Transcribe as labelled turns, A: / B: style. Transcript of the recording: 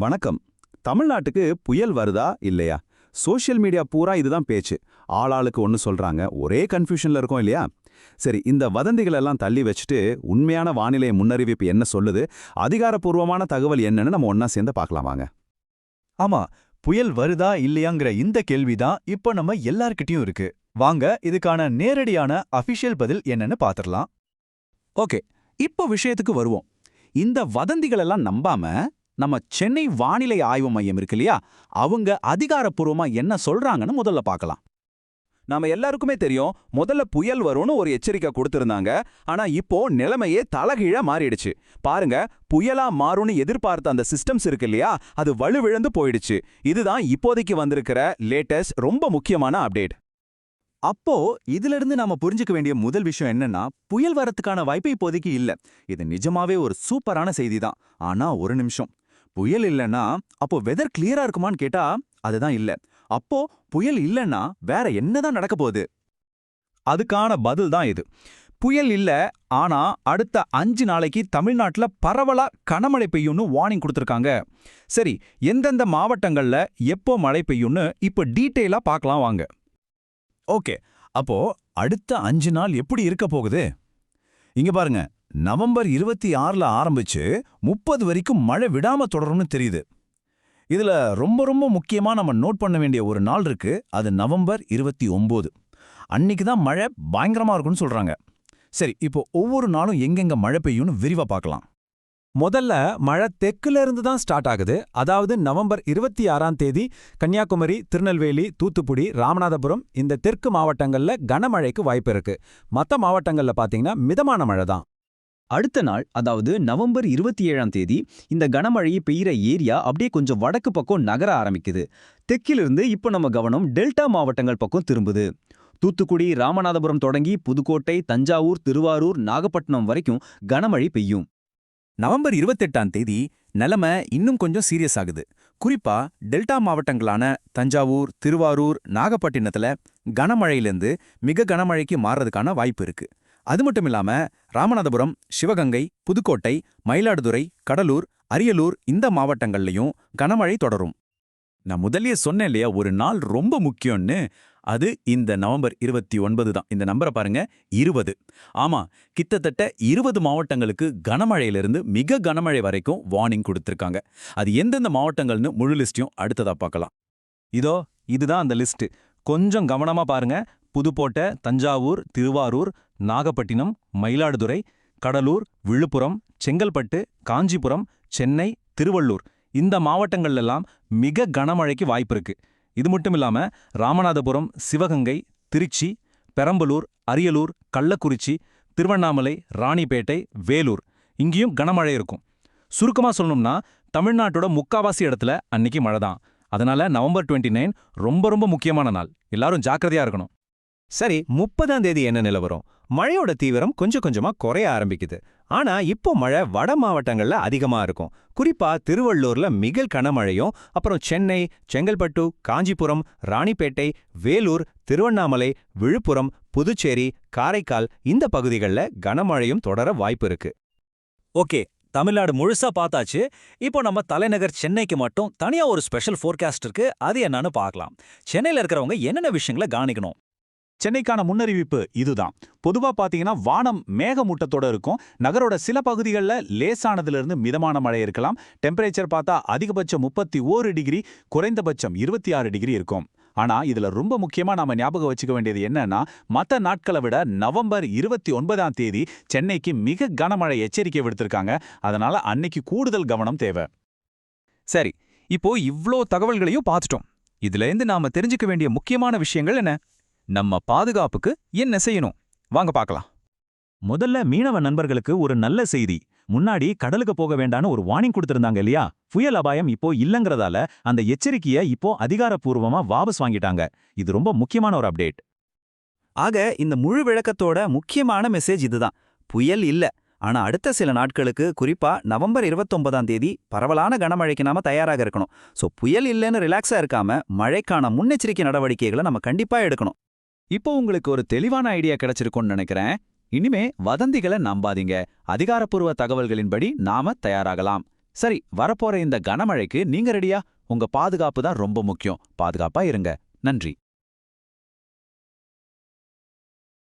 A: வணக்கம். தமிழ்நாட்டுக்கு புயல் வருதா இல்லையா? சோஷியல் மீடியா பூரா இதுதான் பேச்சு. ஆளாளுக்கு ஒன்று சொல்றாங்க. ஒரே கன்ஃபியூஷனில் இருக்கும் இல்லையா? சரி இந்த வதந்திகளெல்லாம் தள்ளி வச்சுட்டு உண்மையான வானிலை முன்னறிவிப்பு என்ன சொல்லுது? அதிகாரப்பூர்வமான தகவல் என்னன்னு நம்ம ஒண்ணா சேர்ந்து பார்க்கலாமாங்க ஆமாம்
B: ஆமா புயல் வருதா இல்லையாங்கிற இந்த கேள்விதான் இப்போ நம்ம எல்லார்கிட்டயும் இருக்கு. வாங்க இதுக்கான நேரடியான அஃபிஷியல் பதில் என்னன்னு பார்த்துடலாம்
A: ஓகே இப்போ விஷயத்துக்கு வருவோம். இந்த வதந்திகளெல்லாம் நம்பாமல் நம்பாம நம்ம சென்னை வானிலை ஆய்வு மையம் இருக்கு இல்லையா? அவங்க அதிகாரப்பூர்வமா என்ன சொல்றாங்கன்னு முதல்ல பார்க்கலாம். நாம எல்லாருக்குமே தெரியும் முதல்ல புயல் வரும்னு ஒரு எச்சரிக்கை கொடுத்திருந்தாங்க. ஆனா இப்போ நிலைமையே தலகீழா மாறிடுச்சு. பாருங்க புயலா மாறும்னு எதிர்பார்த்த அந்த சிஸ்டம்ஸ் இருக்கு இல்லையா? அது வலுவிழந்து போயிடுச்சு. இதுதான் இப்போதைக்கு வந்திருக்கிற லேட்டஸ்ட் ரொம்ப முக்கியமான அப்டேட்
B: அப்போ இதுல இருந்து நாம புரிஞ்சுக்க வேண்டிய முதல் விஷயம் என்னன்னா புயல் வரத்துக்கான வாய்ப்பு இப்போதைக்கு இல்ல. இது நிஜமாவே ஒரு சூப்பரான செய்தி தான். ஆனா ஒரு நிமிஷம். புயல் இல்லைன்னா அப்போ வெதர் கிளியரா இருக்குமான்னு கேட்டா அதுதான் இல்ல. அப்போ புயல் இல்லைன்னா வேற என்னதான் நடக்க போகுது? அதுக்கான பதில் தான் இது. புயல் இல்ல ஆனா அடுத்த அஞ்சு நாளைக்கு தமிழ்நாட்டுல பரவலா கனமழை பெய்யும்னு வார்னிங் கொடுத்துருக்காங்க. சரி எந்தெந்த மாவட்டங்கள்ல எப்போ மழை பெய்யும்னு இப்போ டீட்டெயிலா பார்க்கலாம் வாங்க. ஓகே அப்போ அடுத்த அஞ்சு நாள் எப்படி இருக்க போகுது? இங்க பாருங்க நவம்பர் இருபத்தி ஆறுல ஆரம்பிச்சு முப்பது வரைக்கும் மழை விடாம தொடரும்னு தெரியுது. இதுல ரொம்ப ரொம்ப முக்கியமா நம்ம நோட் பண்ண வேண்டிய ஒரு நாள் இருக்கு. அது நவம்பர் இருபத்தி ஒம்போது. அன்னைக்கு தான் மழை பயங்கரமா இருக்கும்னு சொல்றாங்க. சரி இப்போ ஒவ்வொரு நாளும் எங்கெங்க மழை பெய்யும்னு விரிவாக பார்க்கலாம்.
C: முதல்ல மழை தெற்குல இருந்து தான் ஸ்டார்ட் ஆகுது. அதாவது நவம்பர் இருபத்தி ஆறாம் தேதி கன்னியாகுமரி திருநெல்வேலி தூத்துக்குடி ராமநாதபுரம் இந்த தெற்கு மாவட்டங்கள்ல கனமழைக்கு வாய்ப்பு இருக்கு. மத்த மாவட்டங்கள்ல பாத்தீங்கன்னா மிதமான மழை தான்.
D: அடுத்த நாள் அதாவது நவம்பர் இருபத்தி ஏழாம் தேதி இந்த கனமழை பெய்கிற ஏரியா அப்படியே கொஞ்சம் வடக்கு பக்கம் நகர ஆரம்பிக்குது. தெற்கிலிருந்து இப்போ நம்ம கவனம் டெல்டா மாவட்டங்கள் பக்கம் திரும்புது. தூத்துக்குடி ராமநாதபுரம் தொடங்கி புதுக்கோட்டை தஞ்சாவூர் திருவாரூர் நாகப்பட்டினம் வரைக்கும் கனமழை பெய்யும்.
A: நவம்பர் இருபத்தெட்டாம் தேதி நிலைமை இன்னும் கொஞ்சம் சீரியஸ் ஆகுது. குறிப்பா டெல்டா மாவட்டங்களான தஞ்சாவூர் திருவாரூர் நாகப்பட்டினத்துல கனமழையிலிருந்து மிக கனமழைக்கு மாறுறதுக்கான வாய்ப்பு இருக்கு. அது மட்டும் இல்லாம ராமநாதபுரம் சிவகங்கை புதுக்கோட்டை மயிலாடுதுறை கடலூர் அரியலூர் இந்த மாவட்டங்கள்லயும் கனமழை தொடரும். நான் முதல்லயே சொன்னேன் இல்லையா ஒரு நாள் ரொம்ப முக்கியம்னு. அது இந்த நவம்பர் இருபத்தி ஒன்பது தான். இந்த நம்பரை பாருங்க இருபது. ஆமா கிட்டத்தட்ட இருபது மாவட்டங்களுக்கு கனமழையிலிருந்து மிக கனமழை வரைக்கும் வார்னிங் கொடுத்துருக்காங்க. அது எந்தெந்த மாவட்டங்கள்னு முழு லிஸ்டையும் அடுத்ததா பார்க்கலாம்.
C: இதோ இதுதான் அந்த லிஸ்ட் கொஞ்சம் கவனமா பாருங்க புதுக்கோட்டை தஞ்சாவூர் திருவாரூர் நாகப்பட்டினம் மயிலாடுதுறை கடலூர் விழுப்புரம் செங்கல்பட்டு காஞ்சிபுரம் சென்னை திருவள்ளூர். இந்த மாவட்டங்கள்லாம் மிக கனமழைக்கு வாய்ப்பு இருக்கு இது மட்டும் இல்லாம ராமநாதபுரம் சிவகங்கை திருச்சி பெரம்பலூர் அரியலூர் கள்ளக்குறிச்சி திருவண்ணாமலை ராணிப்பேட்டை வேலூர். இங்கேயும் கனமழை இருக்கும். சுருக்கமா சொல்லணும்னா தமிழ்நாட்டோட முக்காவாசி இடத்துல அன்னைக்கு மழை தான் அதனால நவம்பர் டுவெண்ட்டி நைன் ரொம்ப ரொம்ப முக்கியமான நாள். எல்லாரும் ஜாக்கிரதையா இருக்கணும்.
E: சரி முப்பதாம் தேதி என்ன நிலவரம் மழையோட தீவிரம் கொஞ்சம் கொஞ்சமா குறைய ஆரம்பிக்குது. ஆனா இப்போ மழை வட மாவட்டங்கள்ல அதிகமா இருக்கும். குறிப்பா திருவள்ளூர்ல மிக கனமழையும் அப்புறம் சென்னை செங்கல்பட்டு காஞ்சிபுரம் ராணிப்பேட்டை வேலூர் திருவண்ணாமலை விழுப்புரம் புதுச்சேரி காரைக்கால் இந்த பகுதிகளில் கனமழையும் தொடர வாய்ப்பு இருக்கு.
F: ஓகே தமிழ்நாடு முழுசா பார்த்தாச்சு. இப்போ நம்ம தலைநகர் சென்னைக்கு மட்டும் தனியா ஒரு ஸ்பெஷல் ஃபோர்காஸ்ட் இருக்கு. அது என்னன்னு பார்க்கலாம். சென்னையில் இருக்கிறவங்க என்னென்ன விஷயங்களை கவனிக்கணும்?
C: சென்னைக்கான முன்னறிவிப்பு இதுதான். பொதுவா பாத்தீங்கன்னா வானம் மேகமூட்டத்தோட இருக்கும். நகரோட சில பகுதிகளில் லேசானதிலிருந்து மிதமான மழை இருக்கலாம். டெம்பரேச்சர் பார்த்தா அதிகபட்சம் முப்பத்தி ஓரு டிகிரி குறைந்தபட்சம் இருபத்தி ஆறு டிகிரி இருக்கும். ஆனா இதுல ரொம்ப முக்கியமா நாம ஞாபகம் வச்சுக்க வேண்டியது என்னன்னா மத்த நாட்களை விட நவம்பர் இருபத்தி ஒன்பதாம் தேதி சென்னைக்கு மிக கனமழை எச்சரிக்கை விடுத்திருக்காங்க. அதனால அன்னைக்கு கூடுதல் கவனம் தேவை.
E: சரி இப்போ இவ்ளோ தகவல்களையும் பார்த்துட்டோம். இதுல இருந்து நாம தெரிஞ்சுக்க வேண்டிய முக்கியமான விஷயங்கள் என்ன? நம்ம பாதுகாப்புக்கு என்ன செய்யணும்? வாங்க பார்க்கலாம்.
C: முதல்ல மீனவ நண்பர்களுக்கு ஒரு நல்ல செய்தி. முன்னாடி கடலுக்கு போக வேண்டான்னு ஒரு வார்னிங் கொடுத்திருந்தாங்க இல்லையா? புயல் அபாயம் இப்போ இல்லங்கறதால அந்த எச்சரிக்கைய இப்போ அதிகாரப்பூர்வமா வாபஸ் வாங்கிட்டாங்க. இது ரொம்ப முக்கியமான ஒரு அப்டேட்
D: ஆக இந்த முழு விளக்கத்தோட முக்கியமான மெசேஜ் இதுதான். புயல் இல்ல. ஆனா அடுத்த சில நாட்களுக்கு குறிப்பா நவம்பர் 29ஆம் தேதி பரவலான கனமழைக்கு நாம தயாராக இருக்கணும். சோ புயல் இல்லைன்னு ரிலாக்ஸா இருக்காம மழைக்கான முன்னெச்சரிக்கை நடவடிக்கைகளை நம்ம கண்டிப்பா எடுக்கணும்.
E: இப்போ உங்களுக்கு ஒரு தெளிவான ஐடியா கிடைச்சிருக்கும்னு நினைக்கிறேன். இனிமே வதந்திகளை நம்பாதீங்க. அதிகாரப்பூர்வ தகவல்களின்படி நாம தயாராகலாம்.
B: சரி வரப்போற இந்த கனமழைக்கு நீங்க ரெடியா? உங்க பாதுகாப்பு தான் ரொம்ப முக்கியம். பாதுகாப்பா இருங்க. நன்றி.